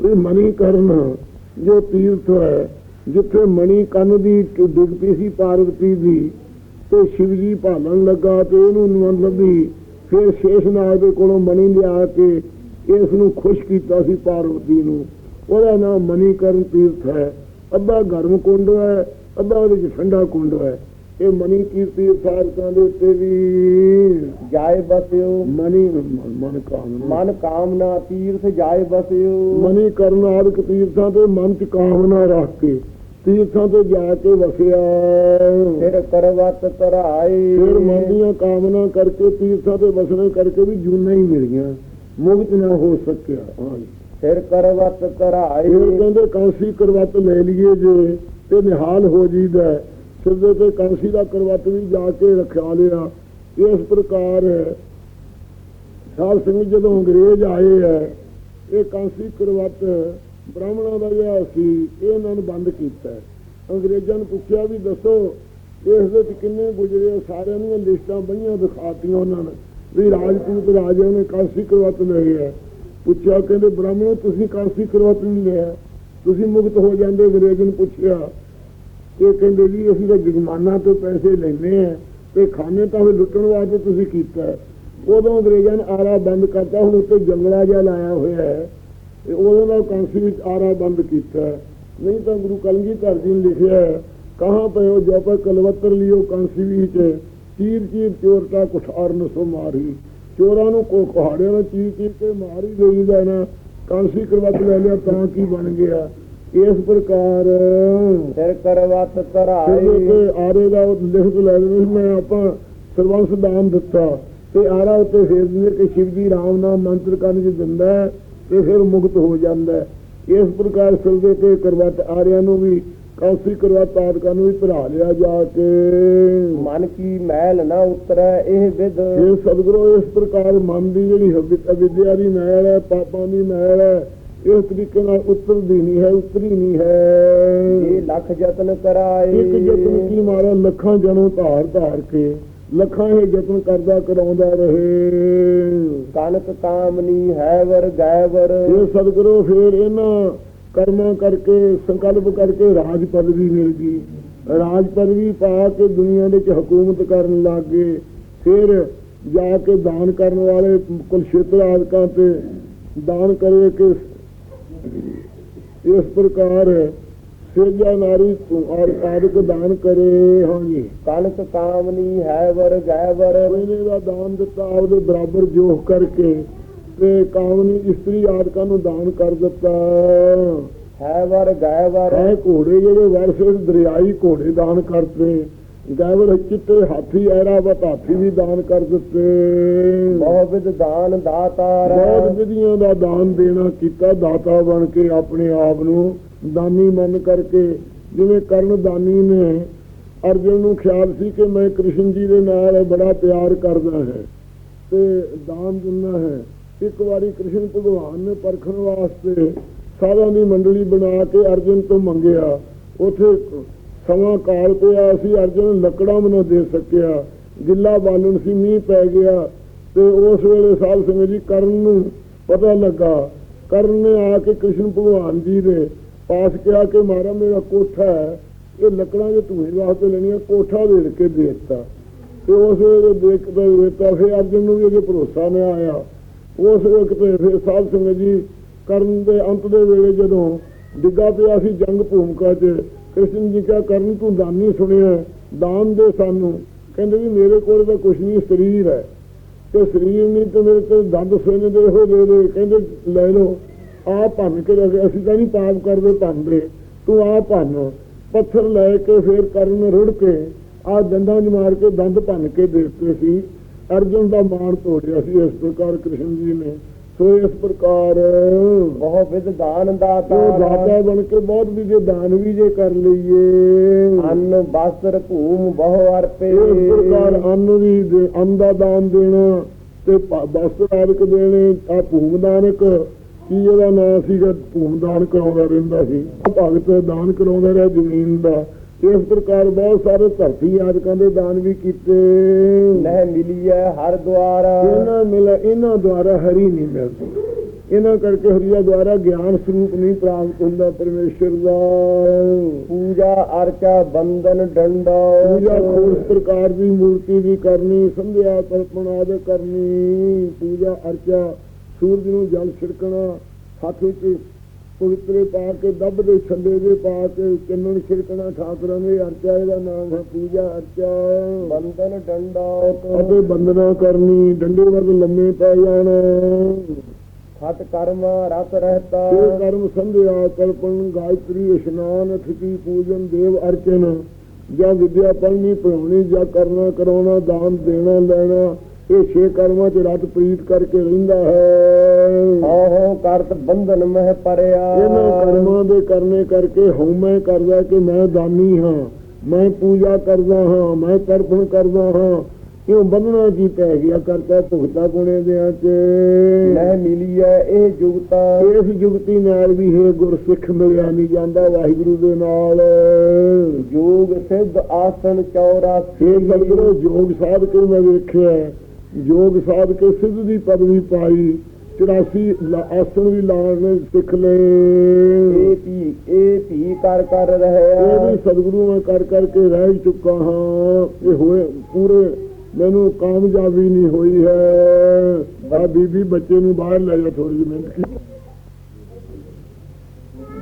ਵੀ ਮਣੀ ਕਰਨ ਜੋ ਤੀਰਥ ਹੈ ਜਿੱਥੇ ਮਣੀ ਕੰਨ ਦੀ ਡਿੱਗਦੀ ਸੀ ਪਾਰਵਤੀ ਦੀ ਤੇ ਸ਼ਿਵ ਜੀ ਭਾਲਣ ਲੱਗਾ ਤੇ ਇਹਨੂੰ ਨਵਨ ਲੱਭੀ। ਫਿਰ ਸ਼ੇਸ਼ਨਾਗ ਦੇ ਕੋਲੋਂ ਮਣੀ ਲਿਆ ਕੇ ਇਸ ਨੂੰ ਖੁਸ਼ ਕੀਤਾ ਸੀ ਪਾਰਵਤੀ ਨੂੰ। ਉਹਦਾ ਨਾਮ ਮਣੀਕਰਨ ਤੀਰਥ ਹੈ। ਅੱਧਾ ਗਰਮ ਕੁੰਡ ਹੈ ਅੱਧਾ ਉਹਦੇ ਚ ਠੰਡਾ ਕੁੰਡ ਹੈ। ਇਹ ਮਣੀ ਕੀਰਤੀ ਸਾਰਕਾਂ ਦੇ ਉੱਤੇ ਵੀ ਜਾਏ ਬਸਿਓ। ਮਨੀ ਮਨ ਕਾਮਨਾ ਮਨ ਕਾਮਨਾ ਤੀਰਥ ਜਾਏ ਬਸਿਓ। ਮਨੀ ਕਰਨ ਆਦਿਕ ਤੀਰਥਾਂ ਤੇ ਮਨ ਚ ਕਾਮਨਾ ਰੱਖ ਕੇ ਤੀਰਥਾਂ ਤੇ ਜਾ ਕੇ ਵਸਿਆ। ਫਿਰ ਕਰਵਤ ਤਰਾਈ ਫਿਰ ਮਨ ਦੀਆਂ ਕਾਮਨਾ ਕਰਕੇ ਤੀਰਥਾਂ ਤੇ ਵਸਣੇ ਕਰਕੇ ਵੀ ਜੂਨਾਂ ਹੀ ਮਿਲੀਆਂ। ਮੁਕਤ ਨਾ ਹੋ ਸਕਿਆ। ਫਿਰ ਕਰਵਤ ਤਰਾਈ ਫਿਰ ਕਹਿੰਦੇ ਕਾਂਸੀ ਕਰਵਤ ਲੈ ਲਈਏ ਜੇ ਤੇ ਨਿਹਾਲ ਹੋ ਜੀਦਾ ਸਿਰਦੇ ਤੇ ਕਾਂਸੀ ਦਾ ਕਰਵਤ ਵੀ ਜਾ ਕੇ ਰਖਿਆ ਲਿਆ। ਇਸ ਪ੍ਰਕਾਰ ਸਾਧ ਸਿੰਘ ਜਦੋਂ ਅੰਗਰੇਜ਼ ਆਏ ਹੈ ਇਹ ਕਾਂਸੀ ਕਰਵਤ ਬ੍ਰਾਹਮਣਾਂ ਦਾ ਜਿਹੜਾ ਸੀ ਇਹਨਾਂ ਨੂੰ ਬੰਦ ਕੀਤਾ ਅੰਗਰੇਜ਼ਾਂ ਨੂੰ ਪੁੱਛਿਆ ਵੀ ਦੱਸੋ, ਇਸ ਵਿੱਚ ਕਿੰਨੇ ਗੁਜਰੇ ਸਾਰਿਆਂ ਦੀਆਂ ਲਿਸਟਾਂ ਬਈਆਂ ਦਿਖਾਤੀਆਂ ਉਹਨਾਂ ਨੇ। ਵੀ ਰਾਜਪੂਤ ਰਾਜਿਆਂ ਨੇ ਕਾਂਸੀ ਕਰਵਤ ਲਏ ਹੈ ਪੁੱਛਿਆ, ਕਹਿੰਦੇ ਬ੍ਰਾਹਮਣੋ, ਤੁਸੀਂ ਕਾਂਸੀ ਕਰਵਤ ਨਹੀਂ ਲਿਆ। ਤੁਸੀਂ ਮੁਕਤ ਹੋ ਜਾਂਦੇ, ਅੰਗਰੇਜ਼ ਨੂੰ ਪੁੱਛਿਆ। ਇਹ ਕਹਿੰਦੇ ਜੀ, ਅਸੀਂ ਤਾਂ ਜੁਰਮਾਨਾ ਤੋਂ ਪੈਸੇ ਲੈਨੇ ਆ ਤੇ ਖਾਣੇ ਤਾਂ ਵੀ ਲੁੱਟਣ ਵਾਸਤੇ ਤੁਸੀਂ ਕੀਤਾ ਉਦੋਂ ਅੰਗਰੇਜ਼ਾਂ ਨੇ ਆਰਾ ਬੰਦ ਕਰਤਾ, ਹੁਣ ਉੱਤੇ ਜੰਗਲਾ ਜਿਹਾ ਲਾਇਆ ਹੋਇਆ ਹੈ। ਤੇ ਉਦੋਂ ਦਾ ਕਾਂਸੀ ਵਿੱਚ ਆਰਾ ਬੰਦ ਕੀਤਾ। ਨਹੀਂ ਤਾਂ ਗੁਰੂ ਕਲਗੀਧਰ ਜੀ ਨੇ ਲਿਖਿਆ ਹੈ ਕਹਾਂ ਪਇਓ ਜੋ ਪਰ ਕਲਵੱਤਰ ਲਿਓ ਕਾਂਸੀ ਵਿੱਚ। ਚੀਰ ਚੀਰ ਚੋਰਤਾ ਕੁਠਾਰ ਨੂੰ ਸੋ ਮਾਰੀ। ਚੋਰਾਂ ਨੂੰ ਕੋ ਕੁਹਾੜਿਆਂ ਨਾਲ ਚੀਰ ਚੀਰ ਕੇ ਮਾਰ ਦੇਈਦਾ ਨਾ। ਕਾਂਸੀ ਕਰਵਤ ਲੈ ਲਿਆ ਤਾਂ ਕੀ ਬਣ ਗਿਆ? ਇਸ ਪ੍ਰਕਾਰ ਫਿਰ ਕਰਵਤ ਤੇ ਆਰੇ ਦਾ ਉਹ ਲਿਖਤ ਲੈ ਲੈਣੀ ਮੈਂ ਆਪਾਂ ਸਰਵੰਸ ਦਾਨ ਦਿੱਤਾ। ਤੇ ਆਰਾ ਉੱਤੇ ਫੇਰ ਦਿੰਦੇ ਕਿ ਸ਼ਿਵ ਜੀ ਰਾਮ ਨਾਮ ਮੰਤਰ ਕਰਨ ਚ ਦਿੰਦਾ ਹੈ। ਤੇ ਫਿਰ ਮੁਕਤ ਹੋ ਜਾਂਦਾ ਹੈ। ਇਸ ਪ੍ਰਕਾਰ ਸਿਲਦੇ ਤੇ ਕਰਵਤ ਆਰਿਆਂ ਨੂੰ ਵੀ ਕਾਂਸੀ ਕਰਵਤ ਆਦਿਕਾਂ ਨੂੰ ਵੀ ਭਰਾ ਲਿਆ ਜਾ ਕੇ। ਮਨ ਕੀ ਮੈਲ ਨਾ ਉਤਰੈ ਇਹ ਵਿਦ ਇਹ ਸਤਿਗੁਰੂ ਇਸ ਪ੍ਰਕਾਰ ਮਨ ਦੀ ਜਿਹੜੀ ਅਵਿਦਿਆ ਦੀ ਮੈਲ ਹੈ ਪਾਪਾਂ ਦੀ ਮੈਲ ਹੈ ਇਸ ਤਰੀਕੇ ਨਾਲ ਉਤਰਦੀ ਨਹੀਂ ਹੈ ਉਤਰੀ ਨਹੀਂ ਇਹ ਹੈ ਲੱਖ ਯਤਨ ਕਰਾਏ। ਇੱਕ ਯਤਨ ਕੀ ਮਾਰਾ ਲੱਖਾਂ ਜਨੋਂ ਧਾਰ ਧਾਰ ਕੇ। ਲੱਖਾਂ ਇਹ ਯਤਨ ਕਰਦਾ ਕਰਾਉਂਦਾ ਰਹੇ। ਕਨਕ ਕਾਮਨੀ ਹੈ ਵਰ ਗੈਵਰ। ਇਹ ਸਤਿਗੁਰੂ ਫੇਰ ਇਹਨਾਂ ਕਰਮਾਂ ਕਰਕੇ ਸੰਕਲਪ ਕਰਕੇ ਰਾਜ ਪਦਵੀ ਮਿਲ ਗਈ। ਰਾਜ ਪਦਵੀ ਪਾ ਕੇ ਦੁਨੀਆ ਦੇ ਵਿੱਚ ਹਕੂਮਤ ਕਰਨ ਲੱਗ ਗਏ। ਫਿਰ ਜਾ ਕੇ ਦਾਨ ਕਰਨ ਵਾਲੇ ਕੁਲਸ਼ੇਤਰ ਆਦਿਕਾਂ ਤੇ ਦਾਨ ਕਰੇ ਕਿ ਇਸ ਪ੍ਰਕਾਰ ਨਾਰੀ ਤੂੰ ਔਰ ਆਦਿਕ ਦਾਨ ਕਰੇ ਹਾਂਜੀ ਕਨਕ ਕਾਮਨੀ ਹੈ ਵਰ ਗੈਵਰ ਇਹਨੇ ਦਾ ਦਾਨ ਦਿੱਤਾ ਆਪਦੇ ਬਰਾਬਰ ਜੋਖ ਕਰਕੇ ਤੇ ਕਾਮਨੀ ਇਸਤਰੀ ਆਦਿਕਾਂ ਨੂੰ ਦਾਨ ਕਰ ਦਿੱਤਾ। ਹੈ ਵਰ ਗੈਵਰ ਇਹ ਘੋੜੇ ਜਿਹੜੇ ਵਰਸੇ ਦਰਿਆਈ ਘੋੜੇ ਦਾਨ ਕਰਤੇ ਗੈਵਰ ਚਿੱਟੇ ਹਾਥੀ ਐਰਾਵਤ ਹਾਥੀ ਵੀ ਦਾਨ ਕਰ ਦਿੱਤੇ। ਬਹੁ ਵਿਦ ਦਾਨ ਦਾਤਾਰ। ਬਹੁਤ ਵਿਧੀਆਂ ਦਾ ਦਾਨ ਦੇਣਾ ਕੀਤਾ ਦਾਤਾ ਬਣ ਕੇ ਆਪਣੇ ਆਪ ਨੂੰ ਦਾਨੀ ਮੰਨ ਕਰਕੇ ਜਿਵੇਂ ਕਰਨ ਦਾਨੀ ਨੇ ਅਰਜਨ ਨੂੰ ਖਿਆਲ ਸੀ ਕਿ ਮੈਂ ਕ੍ਰਿਸ਼ਨ ਜੀ ਦੇ ਨਾਲ ਬੜਾ ਪਿਆਰ ਕਰਦਾ ਹੈ, ਤੇ ਦਾਨ ਦਿੰਦਾ ਹੈ। ਇੱਕ ਵਾਰੀ ਕ੍ਰਿਸ਼ਨ ਭਗਵਾਨ ਨੇ ਪਰਖਣ ਵਾਸਤੇ ਸਾਧਾਂ ਦੀ ਮੰਡਲੀ ਬਣਾ ਕੇ ਅਰਜਨ ਤੋਂ ਮੰਗਿਆ। ਉਥੇ ਸਮਾਂ ਕਾਲ ਪਿਆ ਸੀ, ਅਰਜਨ ਲੱਕੜਾਂ ਵੀ ਨਾ ਦੇ ਸਕਿਆ। ਗਿੱਲਾ ਬਾਲਣ ਸੀ, ਮੀਂਹ ਪੈ ਗਿਆ, ਤੇ ਉਸ ਵੇਲੇ ਸਾਧ ਸੰਗਤ ਜੀ ਕਰਨ ਨੂੰ ਪਤਾ ਲੱਗਾ। ਕਰਨ ਨੇ ਆ ਕੇ ਕ੍ਰਿਸ਼ਨ ਭਗਵਾਨ ਜੀ ਦੇ ਪਾਸ ਕਿਹਾ ਕਿ ਮਾਰਾ ਮੇਰਾ ਕੋਠਾ ਹੈ, ਇਹ ਲੱਕੜਾਂ ਦੇ ਧੂਏ ਵਾਸਤੇ ਲੈਣੀਆਂ, ਕੋਠਾ ਦੇ ਕੇ ਦੇ ਤੇ ਉਸ ਵੇਲੇ ਦੇਖਦਾ ਦਿੱਤਾ ਫਿਰ ਅਰਜਨ ਨੂੰ ਵੀ ਅਜੇ ਭਰੋਸਾ ਨਹੀਂ ਆਇਆ। ਉਸ ਵਕਤ ਫਿਰ ਸਾਧ ਸੰਗਤ ਜੀ ਕਰਨ ਦੇ ਅੰਤ ਦੇ ਵੇਲੇ ਜਦੋਂ ਡਿੱਗਾ ਪਿਆ ਸੀ ਜੰਗ ਭੂਮਿਕਾ 'ਚ, ਕ੍ਰਿਸ਼ਨ ਜੀ ਕਿਹਾ, ਕਰਨ ਤੂੰ ਦਾਨੀ ਸੁਣਿਆ ਦਾਨ ਦੇ ਸਾਨੂੰ। ਕਹਿੰਦੇ ਵੀ ਮੇਰੇ ਕੋਲ ਤਾਂ ਕੁਛ ਨਹੀਂ, ਸਰੀਰ ਹੈ। ਤੇ ਸਰੀਰ ਨਹੀਂ ਤੇ ਮੇਰੇ ਤੇ ਦੰਦ ਸੁਣਦੇ ਹੋ ਦੇ ਦੇ। ਕਹਿੰਦੇ, ਲੈ ਲਓ। ਆ ਭੰਨ ਕੇ ਲੈ ਗਏ। ਅਸੀਂ ਤਾਂ ਨਹੀਂ ਪਾਪ ਕਰਦੇ ਭੰਨਦੇ ਤੂੰ ਆ ਭੰਨ ਪੱਥਰ ਲੈ ਕੇ ਫੇਰ ਕਰਨ ਰੁੜ ਕੇ ਆ ਦੰਦਾਂ 'ਚ ਮਾਰ ਕੇ ਦੰਦ ਭੰਨ ਕੇ ਦੇ ਦਿੱਤੇ ਸੀ ਅਰਜੁਨ ਦਾ ਮਾਣ ਤੋੜਿਆ ਸੀ ਇਸ ਪ੍ਰਕਾਰ ਕ੍ਰਿਸ਼ਨ ਜੀ ਨੇ ਸੋ ਇਸ ਪ੍ਰਕਾਰ ਬਹੁ ਵਿਦ ਦਾਨ ਦਾਤਾਰ ਦਾਤਾ ਬਣ ਕੇ ਬਹੁਤ ਵੀ ਜੇ ਦਾਨ ਵੀ ਜੇ ਕਰ ਲਈਏ ਅੰਨ ਵਸਤਰ ਭੂਮ ਬਹੁ ਅਰਪੇ ਇਸ ਪ੍ਰਕਾਰ ਅੰਨ ਵੀ ਦੇ ਅੰਨ ਦਾ ਦਾਨ ਦੇਣਾ ਤੇ ਵਸਤਰ ਆਦਿਕ ਦੇਣੇ ਆ ਭੂਮਦਾਨਕ ਕੀ ਇਹਦਾ ਨਾਂ ਸੀਗਾ? ਭੂਮਦਾਨ ਕਰਾਉਂਦਾ ਰਹਿੰਦਾ ਸੀ। ਭਗਤ ਦਾਨ ਕਰਾਉਂਦਾ ਰਿਹਾ ਜ਼ਮੀਨ ਦਾ। ਇਸ ਪ੍ਰਕਾਰ ਬਹੁਤ ਸਾਰੇ ਧਰਤੀ ਆਦਿਕਾਂ ਦੇ ਦਾਨ ਵੀ ਕੀਤੇ। ਨਹਿ ਮਿਲੀਐ ਹਰ ਦੁਆਰ। ਇਹਨਾਂ ਮਿਲ ਇਹਨਾਂ ਦੁਆਰਾ ਹਰੀ ਨਹੀਂ ਮਿਲਦੀ। ਇਹਨਾਂ ਕਰਕੇ ਹਰੀਆ ਦੁਆਰਾ ਗਿਆਨ ਸਰੂਪ ਨਹੀਂ ਪ੍ਰਾਪਤ ਹੁੰਦਾ ਪਰਮੇਸ਼ਰ ਦਾ। ਪੂਜਾ ਅਰਚਾ ਬੰਦਨ ਡੰਡਾ। ਪੂਜਾ ਖੋਜ ਪ੍ਰਕਾਰ ਦੀ ਮੂਰਤੀ ਦੀ ਕਰਨੀ ਸੰਧਿਆ ਕਲਪਨਾ ਆਦਿ ਕਰਨੀ। ਪੂਜਾ ਅਰਚਾ ਸੂਰਜ ਨੂੰ ਜਲ ਛਿੜਕਣਾ ਹੱਥ ਵਿੱਚ ਪਵਿੱਤਰੇ ਪਾ ਕੇ ਦੱਬ ਦੇ ਛੱਲੇ ਦੇ ਪਾ ਕੇ ਚੰਨਣ ਛਿੜਕਣਾ ਠਾਕੁਰਾਂ ਦੇ ਅਰਚਾ ਇਹਦਾ ਨਾਮ ਹੈ ਪੂਜਾ ਅਰਚਾ। ਬੰਦਨ ਡੰਡਾ। ਅਤੇ ਬੰਦਨਾ ਕਰਨੀ ਡੰਡੇ ਵੱਲ ਲੰਮੇ ਪੈ ਜਾਣਾ। ਹਟ ਕਰਮ ਰਤ ਰਹਤਾ। ਤੇ ਕਰਮ ਸੰਧਿਆ ਕਲਪਨ ਗਾਇਤਰੀ ਇਸ਼ਨਾਨ ਅਥਿਤੀ ਪੂਜਨ ਦੇਵ ਅਰਚਨ ਜਾਂ ਵਿਦਿਆ ਪੜ੍ਹਨੀ ਪੜਾਉਣੀ ਜਾਂ ਕਰਨਾ ਕਰਾਉਣਾ ਦਾਨ ਦੇਣਾ ਲੈਣਾ ਇਹ ਛੇ ਕਰਮਾਂ 'ਚ ਰਤ ਪ੍ਰੀਤ ਕਰਕੇ ਰਹਿੰਦਾ ਹੈ। ਆਹੋ ਕਰਤ ਬੰਧਨ ਮਹਿ ਪਰਿਆ। ਇਹਨਾਂ ਕਰਮਾਂ ਦੇ ਕਰਨੇ ਕਰਕੇ ਹਉਮੈ ਕਰਦਾ ਕਿ ਮੈਂ ਦਾਨੀ ਹਾਂ। ਮੈਂ ਪੂਜਾ ਕਰਦਾ ਹਾਂ ਮੈਂ ਤਰਪਣ ਕਰਦਾ ਹਾਂ। ਕਿਉਂ ਬੰਧਨਾ ਕੀ ਪੈ ਗਿਆ ਕਰਤਾ ਭੁਗਤਾ ਪੁਣੇ ਦਿਆਂ ਚ। ਲੈ ਮਿਲੀਐ ਇਹ ਜੁਗਤਾ। ਇਸ ਜੁਗਤੀ ਨਾਲ ਵੀ ਹੈ ਗੁਰਸਿੱਖ ਮਿਲਿਆ ਨਹੀਂ ਜਾਂਦਾ ਵਾਹਿਗੁਰੂ ਦੇ ਨਾਲ। ਯੋਗ ਸਿੱਧ ਆਸਨ 84 ਇਹ ਸਤਿਗੁਰੂ ਯੋਗ ਸਾਧ ਕੇ ਮੈਂ ਵੇਖਿਆ। ਯੋਗ ਸਾਧ ਕੇ ਸਿੱਧ ਦੀ ਪਦਵੀ ਪਾਈ 84 ਲਾ- ਆਸਣ ਵੀ ਲਾਣ ਸਿੱਖ ਲਏ। ਇਹ ਧੀ ਇਹ ਧੀ ਕਰ ਕਰ ਇਹ ਰਹਿਆ ਵੀ ਸਤਿਗੁਰੂ ਮੈਂ ਕਰ ਕਰਕੇ ਰਹਿ ਚੁੱਕਾ ਹਾਂ। ਇਹ ਹੋਏ ਪੂਰੇ ਮੈਨੂੰ ਕਾਮਯਾਬੀ ਨਹੀਂ ਹੋਈ ਹੈ। ਆ ਬੀਬੀ ਬੱਚੇ ਨੂੰ ਬਾਹਰ ਲੈ ਜਾ ਥੋੜੀ ਜਿਹੀ ਮਿਹਨਤ ਕੀ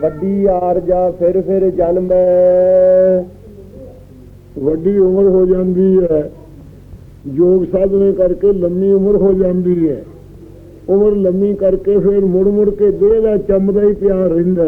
ਵੱਡੀ ਆਰਜਾ ਫਿਰ ਫਿਰ ਜਨਮੈ। ਵੱਡੀ ਉਮਰ ਹੋ ਜਾਂਦੀ ਹੈ। ਯੋਗ ਸਾਧਨੇ ਕਰਕੇ ਲੰਮੀ ਉਮਰ ਹੋ ਜਾਂਦੀ ਹੈ। ਉਮਰ ਲੰਮੀ ਕਰਕੇ ਫਿਰ ਮੁੜ ਮੁੜ ਕੇ ਦੇਹ ਦਾ ਚੰਮਦਾ ਹੀ ਪਿਆ ਰਹਿੰਦਾ।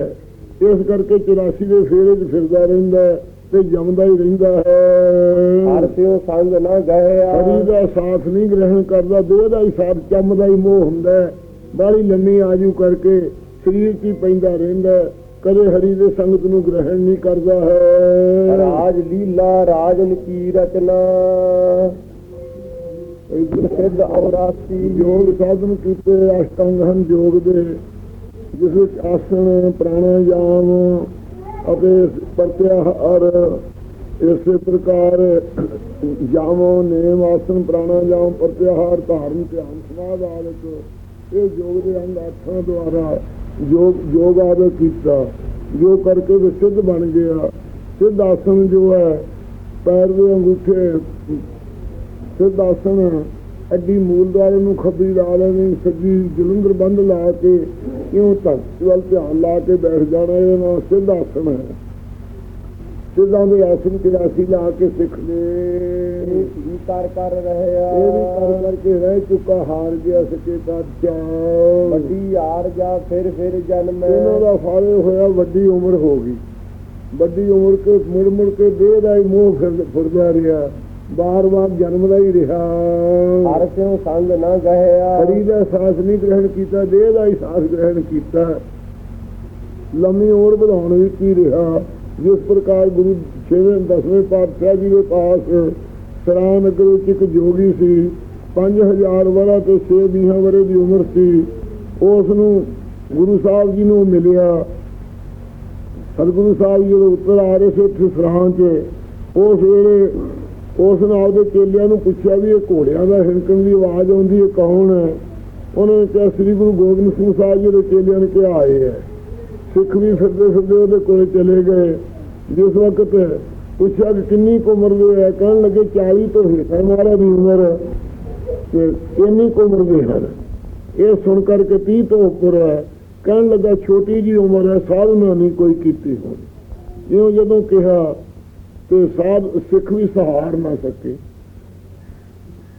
ਇਸ ਕਰਕੇ 84 ਦੇ ਫੇਰੇ 'ਚ ਫਿਰਦਾ ਰਹਿੰਦਾ ਤੇ ਜੰਮਦਾ ਹੀ ਰਹਿੰਦਾ ਹਰ ਹੈ ਸਿਓ ਸੰਗ ਨਾ ਗਹਿਆ ਹਰੀ ਦਾ ਸਾਥ ਨਹੀਂ ਗ੍ਰਹਿਣ ਕਰਦਾ ਦੇਹ ਦਾ ਹੀ ਸਾਥ ਚੰਮਦਾ ਹੀ ਮੋਹ ਹੁੰਦਾ ਬਾਹਲੀ ਲੰਮੀ ਆਜੂ ਕਰਕੇ ਸਰੀਰ 'ਚ ਹੀ ਪੈਂਦਾ ਰਹਿੰਦਾ। ਕਦੇ ਹਰੀ ਦੇ ਸੰਗਤ ਨੂੰ ਗ੍ਰਹਿਣ ਨਹੀਂ ਕਰਦਾ ਹੈ। ਰਾਜ ਲੀਲਾ ਰਾਜਨ ਕੀ ਰਚਨਾ। ਇੱਧਰ ਸਿੱਧ ਔਰਾਸੀ ਯੋਗ ਸਾਧਨ ਕੀਤੇ ਅਸ਼ਟੰਗ ਹਨ ਯੋਗ ਦੇ ਜਿਸ ਵਿੱਚ ਆਸਣ ਪ੍ਰਾਣਾਯਾਮ ਅਤੇ ਪ੍ਰਤਿਆਹਾਰ ਇਸੇ ਪ੍ਰਕਾਰ ਜਾਮੋ ਨੇਮ ਆਸਣ ਪ੍ਰਾਣਾਯਾਮ ਪ੍ਰਤਿਆਹਾਰ ਧਾਰਨ ਧਿਆਨ ਸਮਾਧ ਆਦਿਕ ਇਹ ਯੋਗ ਦੇ ਅੰਗ ਅੱਠਾਂ ਦੁਆਰਾ ਯੋਗ ਯੋਗ ਆਦਿ ਕੀਤਾ ਜੋ ਕਰਕੇ ਵੀ ਬਣ ਗਿਆ ਸਿੱਧ ਆਸਣ ਜੋ ਹੈ ਪੈਰ ਦੇ ਅੰਗੂਠੇ ਸਿੱਧ ਆਸਣ ਅੱਡੀ ਮੂਲਦਾਰ ਨੂੰ ਖੱਬੀ ਲਾ ਲੈਣੀ ਸੱਜੀ ਜਲੰਧਰ ਬੰਦ ਲਾ ਕੇ ਇਉਂ ਤੱਕ ਵੱਲ ਧਿਆਨ ਲਾ ਕੇ ਬੈਠ ਜਾਣਾ ਇਹ ਨਾ ਸਿੱਧ ਆਸਣ ਹੈ ਸਿੱਧਾਂ ਦੇ ਆਸਣ ਅਸੀਂ ਲਾ ਕੇ ਸਿੱਖ ਇਹ ਲਏ ਧੀ ਕਰ ਕਰ ਰਹਿਆ ਇਹ ਵੀ ਕਰ ਕਰਕੇ ਰਹਿ ਚੁੱਕਾ ਹਾਰ ਗਿਆ ਸੱਚੇ ਪਾਤਸ਼ਾਹ। ਵੱਡੀ ਆਰਜਾ ਫਿਰ ਫਿਰ ਜਨਮੈ। ਇਹਨਾਂ ਦਾ ਫਾਲੇ ਹੋਇਆ ਵੱਡੀ ਉਮਰ ਹੋ ਗਈ। ਵੱਡੀ ਉਮਰ ਕੇ ਮੁੜ ਮੁੜ ਕੇ ਦੇਹ ਦਾ ਹੀ ਮੋਹ ਫਿਰ ਫਿਰਦਾ ਰਿਹਾ। ਬਾਰ ਬਾਰ ਜਨਮਦਾ ਹੀ ਰਿਹਾ। ਹਰ ਸਿਓ ਸੰਗ ਨਾ ਗਹਿਆ। ਹਰੀ ਦਾ ਸਾਥ ਨਹੀਂ ਗ੍ਰਹਿਣ ਕੀਤਾ ਦੇਹ ਦਾ ਹੀ ਸਾਥ ਗ੍ਰਹਿਣ ਕੀਤਾ। ਲੰਮੀ ਉਮਰ ਵਧਾਉਣ ਵਿੱਚ ਹੀ ਰਿਹਾ। ਜਿਸ ਪ੍ਰਕਾਰ ਗੁਰੂ ਛੇਵੇਂ ਦਸਵੇਂ ਪਾਤਸ਼ਾਹ ਜੀ ਦੇ ਪਾਸ ਸਰਾਂ ਨਗਰ ਵਿੱਚ ਇੱਕ ਜੋਗੀ ਸੀ 5000 ਵਰਾ ਤੇ 6 ਵੀਹਾਂ ਵਰੇ ਦੀ ਉਮਰ ਸੀ ਉਸ ਨੂੰ ਗੁਰੂ ਸਾਹਿਬ ਜੀ ਨੂੰ ਮਿਲਿਆ। ਸਤਿਗੁਰੂ ਸਾਹਿਬ ਜੀ ਜਦੋਂ ਉੱਤਰ ਆ ਰਹੇ ਸੀ 'ਚ ਉਸ ਵੇਲੇ ਉਸ ਨਾਲ ਆਪਦੇ ਚੇਲਿਆਂ ਨੂੰ ਪੁੱਛਿਆ ਵੀ ਇਹ ਘੋੜਿਆਂ ਦਾ ਹਿਣਕਣ ਦੀ ਆਵਾਜ਼ ਆਉਂਦੀ ਹੈ, ਕੌਣ ਹੈ? ਉਹਨਾਂ ਨੇ ਕਿਹਾ, ਸ੍ਰੀ ਗੁਰੂ ਗੋਬਿੰਦ ਸਿੰਘ ਸਾਹਿਬ ਜੀ ਦੇ ਚੇਲਿਆਂ ਨੇ ਕਿਹਾ, ਆਏ ਹੈ। ਸਿੱਖ ਵੀ ਫਿਰਦੇ ਫਿਰਦੇ ਉਹਦੇ ਕੋਲੇ ਚਲੇ ਗਏ। ਜਿਸ ਵਕਤ ਪੁੱਛਿਆ ਕਿ ਕਿੰਨੀ ਕੁ ਉਮਰ ਦੇ ਹੈ, ਕਹਿਣ ਲੱਗੇ 40 ਤੋਂ ਹੇਠ ਹੈ ਮਹਾਰਾਜ ਦੀ ਉਮਰ। ਤੇ ਇੰਨੀ ਕੁ ਉਮਰ ਦੇ ਹਨ? ਇਹ ਸੁਣ ਕਰਕੇ 30 ਤੋਂ ਉੱਪਰ ਹੈ। ਕਹਿਣ ਲੱਗਾ, ਛੋਟੀ ਜੀ ਉਮਰ ਹੈ, ਸਾਧਨਾ ਨਹੀਂ ਕੋਈ ਕੀਤੀ ਹੋਣੀ। ਇਉਂ ਜਦੋਂ ਕਿਹਾ ਤੇ ਸਾਧ ਸਿੱਖ ਵੀ ਸਹਾਰ ਨਾ ਸਕੇ।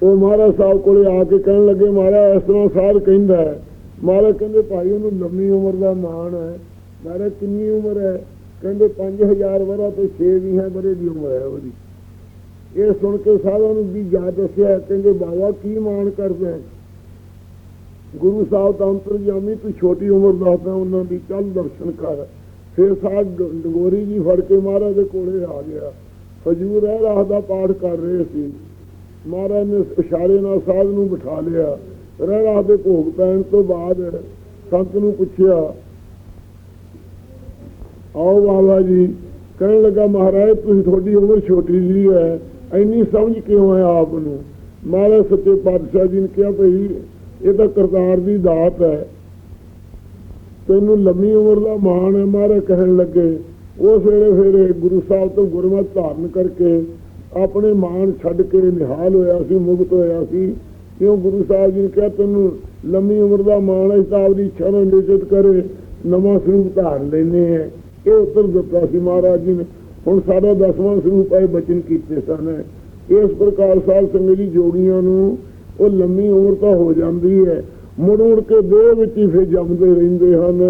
ਉਹ ਮਹਾਰਾਜ ਸਾਹਿਬ ਕੋਲੇ ਆ ਕੇ ਕਹਿਣ ਲੱਗੇ, ਮਹਾਰਾਜ, ਇਸ ਤਰ੍ਹਾਂ ਸਾਧ ਕਹਿੰਦਾ ਹੈ। ਮਹਾਰਾਜ ਕਹਿੰਦੇ, ਭਾਈ, ਉਹਨੂੰ ਲੰਮੀ ਉਮਰ ਦਾ ਮਾਣ ਹੈ। ਮਹਾਰਾਜ, ਕਿੰਨੀ ਉਮਰ ਹੈ? ਕਹਿੰਦੇ 5000 ਵਰਾ ਤੇ 6 ਵੀ ਹੈ ਬਰੇ ਦੀ ਉਮਰ ਹੈ ਉਹਦੀ। ਇਹ ਸੁਣ ਕੇ ਸਾਧਾਂ ਨੂੰ ਵੀ ਜਾ ਦੱਸਿਆ, ਕਹਿੰਦੇ, ਬਾਬਾ, ਕੀ ਮਾਣ ਕਰਦੇ ਗੁਰੂ ਸਾਹਿਬ ਤਾਂ ਅੰਤਰਜਾਮੀ ਤੂੰ ਛੋਟੀ ਉਮਰ ਦਾ ਤਾਂ ਉਹਨਾਂ ਦੀ ਚੱਲ ਦਰਸ਼ਨ ਕਰ। ਫਿਰ ਸਾਧ ਡੰਗੋਰੀ ਜੀ ਫੜ ਕੇ ਮਹਾਰਾਜ ਦੇ ਕੋਲੇ ਆ ਗਿਆ। ਹਜੂਰ ਰਹਿ ਰਾਹ ਦਾ ਪਾਠ ਕਰ ਰਹੇ ਸੀ। ਮਹਾਰਾਜ ਨੇ ਇਸ਼ਾਰੇ ਨਾਲ ਸਾਧ ਨੂੰ ਬਿਠਾ ਲਿਆ। ਰਹਿ ਰਾਹ ਦੇ ਭੋਗ ਪੈਣ ਤੋਂ ਬਾਅਦ ਸੰਤ ਨੂੰ ਪੁੱਛਿਆ, ਆਓ ਬਾਬਾ ਜੀ, ਕਹਿਣ ਲੱਗਾ, ਮਹਾਰਾਜ, ਤੁਸੀਂ ਤੁਹਾਡੀ ਉਮਰ ਛੋਟੀ ਜੀ ਹੈ, ਇੰਨੀ ਸਮਝ ਕਿਉਂ ਹੈ ਆਪ ਨੂੰ? ਮਹਾਰਾਜ ਸੱਚੇ ਪਾਤਸ਼ਾਹ ਜੀ ਨੇ ਕਿਹਾ, ਭਈ, ਇਹ ਤਾਂ ਕਰਤਾਰ ਦੀ ਦਾਤ ਹੈ। ਤੈਨੂੰ ਲੰਮੀ ਉਮਰ ਦਾ ਮਾਣ ਹੈ ਮਹਾਰਾਜ ਕਹਿਣ ਲੱਗੇ। ਉਹ ਵੇਲੇ ਫਿਰ ਗੁਰੂ ਸਾਹਿਬ ਤੋਂ ਗੁਰਮਤਿ ਧਾਰਨ ਕਰਕੇ ਆਪਣੇ ਮਾਣ ਛੱਡ ਕੇ ਨਿਹਾਲ ਹੋਇਆ ਸੀ, ਮੁਕਤ ਹੋਇਆ ਸੀ। ਕਿਉਂ ਗੁਰੂ ਸਾਹਿਬ ਜੀ ਨੇ ਕਿਹਾ, ਤੈਨੂੰ ਲੰਮੀ ਉਮਰ ਦਾ ਮਾਣ ਹੈ, ਤਾਂ ਦੀ ਇੱਛਾ ਨੂੰ ਨਿਸ਼ਚਿਤ ਕਰੇ, ਨਵਾਂ ਸਰੂਪ ਧਾਰਨ ਲੈਨੇ ਹੈ ਇਹ ਉੱਤਰ ਦਿੱਤਾ ਸੀ ਮਹਾਰਾਜ ਜੀ ਨੇ। ਹੁਣ ਸਾਡਾ ਦਸਵਾਂ ਸਰੂਪ ਹੈ ਬਚਨ ਕੀਤੇ ਸਨ। ਇਸ ਪ੍ਰਕਾਰ ਸਾਧ ਸੰਗਤ ਜੀ ਜੋਗੀਆਂ ਨੂੰ ਉਹ ਲੰਮੀ ਉਮਰ ਤਾਂ ਹੋ ਜਾਂਦੀ ਹੈ। ਮੁੜ ਮੁੜ ਕੇ ਦੇਹ ਵਿੱਚ ਹੀ ਫਿਰ ਜੰਮਦੇ ਰਹਿੰਦੇ ਹਨ।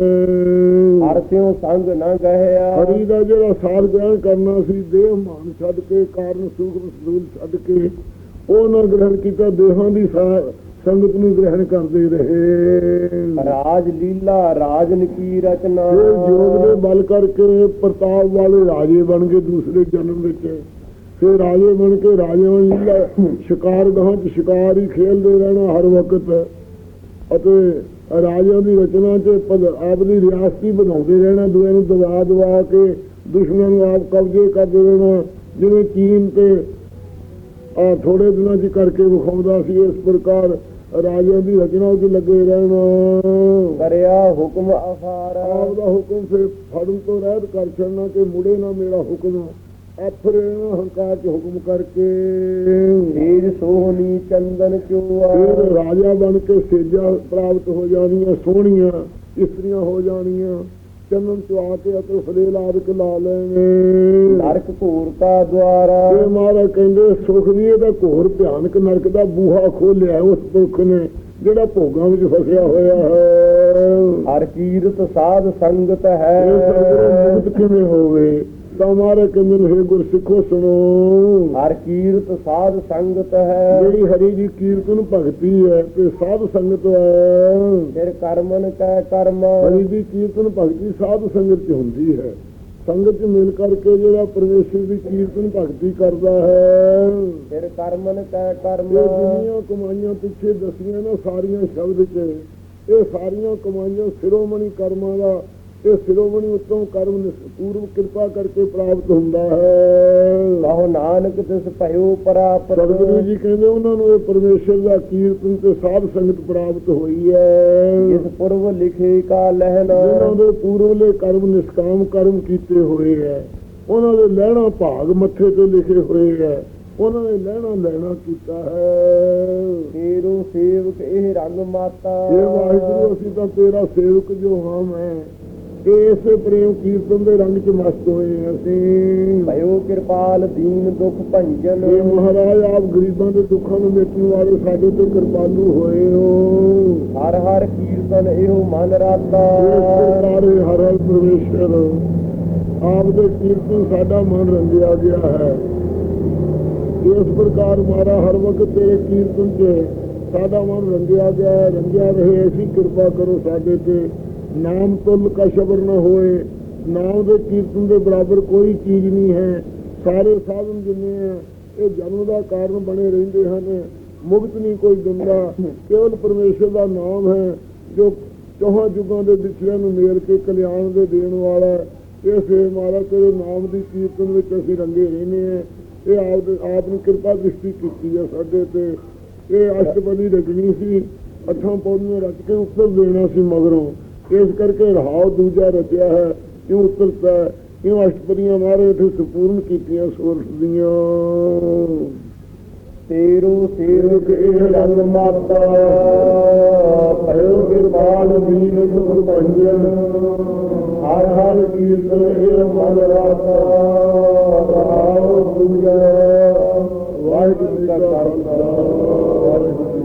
ਹਰ ਸਿਉ ਸੰਗ ਨਾ ਗਹਿਆ। ਹਰੀ ਦਾ ਜਿਹੜਾ ਸਾਰ ਗ੍ਰਹਿਣ ਕਰਨਾ ਸੀ ਦੇਹ ਮਾਨ ਛੱਡ ਕੇ ਕਾਰਨ ਸੂਖਮ ਸਦੂਲ ਛੱਡ ਕੇ ਉਹ ਨਾ ਗ੍ਰਹਿਣ ਕੀਤਾ ਦੇਹਾਂ ਦੀ ਸੰਗਤ ਨੂੰ ਗ੍ਰਹਿਣ ਕਰਦੇ ਰਹੇ। ਰਾਜ ਲੀਲਾ ਰਾਜਨ ਕੀ ਰਚਨਾ। ਜੋਗ ਦੇ ਬਲ ਕਰਕੇ ਪ੍ਰਤਾਪ ਵਾਲੇ ਰਾਜੇ ਬਣ ਗਏ ਦੂਸਰੇ ਜਨਮ ਵਿੱਚ। ਫਿਰ ਰਾਜੇ ਬਣ ਕੇ ਰਾਜਿਆਂ ਲੀਲਾ ਸ਼ਿਕਾਰ ਗਾਹਾਂ ਚ ਸ਼ਿਕਾਰ ਹੀ ਖੇਲਦੇ ਰਹਿਣਾ ਹਰ ਵਕਤ। ਅਤੇ ਰਾਜਿਆਂ ਦੀ ਰਚਨਾ ਚ ਪਦ- ਆਪ ਦੀ ਰਿਆਸਤੀ ਬਣਾਉਂਦੇ ਰਹਿਣਾ ਦੂਏ ਨੂੰ ਦਬਾ ਦਬਾ ਕੇ ਦੁਸ਼ਮਣਾਂ ਨੂੰ ਆਪ ਕਬਜ਼ੇ ਕਰਦੇ ਰਹਿਣਾ ਜਿਵੇਂ ਚੀਨ ਤੇ ਆ ਥੋੜੇ ਦਿਨਾਂ ਚ ਕਰਕੇ ਵਿਖਾਉਂਦਾ ਸੀ ਇਸ ਪ੍ਰਕਾਰ ਰਾਜਿਆਂ ਦੀ ਰਚਨਾ ਚ ਲੱਗੇ ਰਹਿਣਾ। ਕਰਿਆ ਹੁਕਮ ਅਫਾਰ ਆਪ ਦਾ ਹੁਕਮ ਫਿਰ ਫੜਨ ਤੋਂ ਰਹਿਤ ਕਰ ਛੱਡਣਾ ਕਿ ਮੁੜੇ ਨਾ ਮੇਰਾ ਹੁਕਮ ਆਫਰ ਹੰਕਾਰ ਚ ਹੁਕਮ ਕਰਕੇ। ਤੇਜ ਸੋਹਣੀ ਚੰਦਨ ਚੋਆ ਫਿਰ ਰਾਜਾ ਬਣ ਕੇ ਸੇਜਾ ਪ੍ਰਾਪਤ ਹੋ ਜਾਣੀਆਂ ਸੋਹਣੀਆਂ ਇਸਤਰੀਆਂ ਹੋ ਜਾਣੀਆਂ। ਚੰਨਨ ਚੁਆ ਕੇ ਅਤੇ ਫਰੇਲ ਆਦਿਕ ਲਾ ਲੈਣੇ। ਨਰਕ ਘੂਰ ਕਾ ਦਵਾਰਾ ਇਹ ਮਹਾਰਾਜ ਕਹਿੰਦੇ ਸੁਖ ਨਹੀਂ ਇਹਦਾ ਘੋਰ ਭਿਆਨਕ ਨਰਕ ਦਾ ਬੂਹਾ ਖੋਲਿਆ ਉਸ ਪੁਰਖ ਨੇ ਜਿਹੜਾ ਭੋਗਾਂ ਵਿੱਚ ਫਸਿਆ ਹੋਇਆ ਹੈ। ਹਰ ਕੀਰਤ ਸਾਧ ਸੰਗਤ ਇਹ ਹੈ ਮੁਕਤ ਕਿਵੇਂ ਹੋਵੇ? ਤਾਂ ਮਹਾਰਾਜ ਕਹਿੰਦੇ ਨੇ ਹੇ ਗੁਰਸਿੱਖੋ ਸੁਣੋ। ਹਰ ਕੀਰਤ ਸਾਧ ਸੰਗਤ ਹੈ। ਜਿਹੜੀ ਹਰੀ ਦੀ ਕੀਰਤਨ ਭਗਤੀ ਹੈ ਤੇ ਸਾਧ ਸੰਗਤ ਹੈ। ਫਿਰ ਕਰਮਨ ਕੈ ਕਰਮ। ਹਰੀ ਦੀ ਕੀਰਤਨ ਭਗਤੀ ਸਾਧ ਸੰਗਤ ਚ ਹੁੰਦੀ ਹੈ। ਸੰਗਤ ਮਿਲ ਕਰਕੇ ਜਿਹੜਾ ਪਰਮੇਸ਼ਰ ਦੀ ਕੀਰਤਨ ਭਗਤੀ ਕਰਦਾ ਹੈ। ਫਿਰ ਕਰਮਨ ਕੈ ਕਰਮ। ਜਿੰਨੀਆਂ ਕਮਾਈਆਂ ਪਿੱਛੇ ਦਸੀਆਂ ਨਾ ਸਾਰੀਆਂ ਸ਼ਬਦ ਚ ਇਹ ਸਾਰੀਆਂ ਕਮਾਈਆਂ ਸਿਰੋਮਣੀ ਕਰਮਾਂ ਦਾ ਇਹ ਸਿਰੋਮਣੀ ਉੱਤੋਂ ਕਰਮ ਪੂਰਵ ਕਿਰਪਾ ਕਰਕੇ ਪ੍ਰਾਪਤ ਹੁੰਦਾ ਹੈ। ਕਹੋ ਨਾਨਕ ਤਿਸ ਭਇਓ ਪ੍ਰਾਪਤ। ਸਤਿਗੁਰੂ ਜੀ ਕਹਿੰਦੇ ਉਹਨਾਂ ਨੂੰ ਇਹ ਪਰਮੇਸ਼ਰ ਦਾ ਕੀਰਤਨ ਤੇ ਸਾਧ ਸੰਗਤ ਪ੍ਰਾਪਤ ਹੋਈ ਹੈ। ਜਿਸ ਪੁਰਵ ਲਿਖੇ ਕਾ ਲਹਿਣਾ। ਜਿਨ੍ਹਾਂ ਦੇ ਪੂਰਵਲੇ ਕਰਮ ਨਿਸ਼ਕਾਮ ਕਰਮ ਕੀਤੇ ਹੋਏ ਹੈ। ਉਹਨਾਂ ਦੇ ਲਹਿਣਾ ਭਾਗ ਮੱਥੇ ਤੇ ਲਿਖੇ ਹੋਏ ਹੈ। ਉਹਨਾਂ ਨੇ ਲਹਿਣਾ ਲੈਣਾ ਕੀਤਾ ਹੈ। ਤੇਰੋ ਸੇਵਕ ਇਹ ਰੰਗ ਮਾਤਾ। ਇਹ ਵਾਹਿਗੁਰੂ ਅਸੀਂ ਤਾਂ ਤੇਰਾ ਸੇਵਕ ਜੋ ਹਾਂ ਮੈਂ। ਇਸੇ ਪ੍ਰੇਮ ਕੀਰਤਨ ਦੇ ਰੰਗ ਚ ਮਸਤ ਹੋਏ ਅਸੀਂ। ਭਇਓ ਕਿਰਪਾਲ ਦੀਨ ਦੁਖ ਭੰਜਨ। ਇਹ ਮਹਾਰਾਜ ਆਪ ਗਰੀਬਾਂ ਦੇ ਦੁੱਖਾਂ ਨੂੰ ਮੇਟਣ ਵਾਲੇ ਸਾਡੇ ਤੇ ਕਿਰਪਾਲੂ ਹੋਏ ਹੋ। ਹਰ ਹਰ ਕੀਰਤਨ ਇਹੋ ਮਨ ਰਾਤਾ। ਇਹ ਹਰ ਹਰ ਪਰਮੇਸ਼ਰ ਆਪ ਦੇ ਕੀਰਤਨ ਸਾਡਾ ਮਨ ਰੰਗਿਆ ਗਿਆ ਹੈ। ਇਸ ਪ੍ਰਕਾਰ ਮਾਰਾ ਹਰ ਵਕਤ ਤੇਰੇ ਕੀਰਤਨ 'ਚ ਸਾਡਾ ਮਨ ਰੰਗਿਆ ਗਿਆ ਰੰਗਿਆ ਰਹੇ ਐਸੀ ਕਿਰਪਾ ਕਰੋ ਸਾਡੇ ਤੇ। ਨਾਮ ਤੁਲ ਕਾ ਸ਼ਬਰ ਨਾ ਹੋਏ, ਨਾਮ ਦੇ ਕੀਰਤਨ ਦੇ ਬਰਾਬਰ ਕੋਈ ਚੀਜ਼ ਨਹੀਂ ਹੈ। ਸਾਰੇ ਸਾਧਨ ਜਿੰਨੇ ਆ, ਇਹ ਜਨਮ ਦਾ ਕਾਰਨ ਬਣੇ ਰਹਿੰਦੇ ਹਨ। ਮੁਕਤ ਨਹੀਂ ਕੋਈ ਦਿੰਦਾ ਕੇਵਲ ਪਰਮੇਸ਼ਰ ਦਾ ਨਾਮ ਹੈ, ਜੋ ਚੌਹਾਂ ਯੁੱਗਾਂ ਦੇ ਵਿਛੜਿਆਂ ਨੂੰ ਮੇਲ ਕੇ ਕਲਿਆਣ ਦੇ ਦੇਣ ਵਾਲਾ ਹੈ। ਇਸ ਸੇ ਮਾਰਾ ਤੇਰੇ ਨਾਮ ਦੀ ਕੀਰਤਨ ਵਿੱਚ ਅਸੀਂ ਰੰਗੇ ਰਹਿੰਦੇ ਹਾਂ। ਇਹ ਆਪ ਆਪ ਨੇ ਕਿਰਪਾ ਦ੍ਰਿਸ਼ਟੀ ਕੀਤੀ ਹੈ ਸਾਡੇ ਤੇ। ਇਹ ਅਸ਼ਟਪਦੀ ਰਚਣੀ ਸੀ। ਅੱਠਾਂ ਪੌੜੀਆਂ ਰਚ ਕੇ ਉੱਪਰ ਦੇਣਾ ਸੀ ਮਗਰੋਂ। ਇਸ ਕਰਕੇ ਰਹਾਉ ਦੂਜਾ ਰਚਿਆ ਹੈ ਕਿਉਂ ਉੱਤਰਤਾ? ਕਿਉਂ ਅਸ਼ਟਪਦੀਆਂ ਮਾਰੇ ਇੱਥੇ ਸੰਪੂਰਨ ਕੀਤੀਆਂ ਸੋਰਸ ਦੀਆਂ। ਤੇਰੋ ਸੇਵਕ ਇਹ ਰੰਗ ਮਾਤਾ ਭਇਓ ਕਿਰਪਾਲ ਦੀਨ ਦੁਖ ਭੰਜਨ। ਹਰ ਹਰ ਕੀਰਤਨ ਇਹ ਮਨ ਰਾਤਾ। ਰਹਾਉ ਦੂਜਾ। ਵਾਹਿਗੁਰੂ ਜੀ ਕਾ ਖਾਲਸਾ। ਵਾਹਿਗੁਰੂ